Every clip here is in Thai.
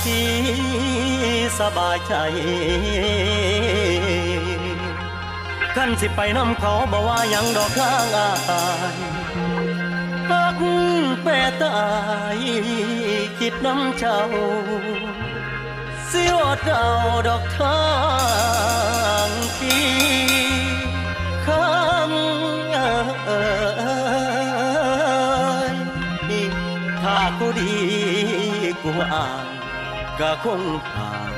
พี่สบายใจกันสิไปน้ำเขาบอกว่ายังดอกข้างอายฮักแปรตายคิดน้ำเจ้าสิอดเอาดอกทางพี่คำเอ่ยถ้ากูดีกูอ่าน ก็คงผ่าน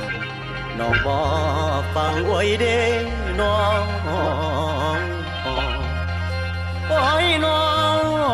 น้องบอฟังไว้เด้น้องอ้ยน้อง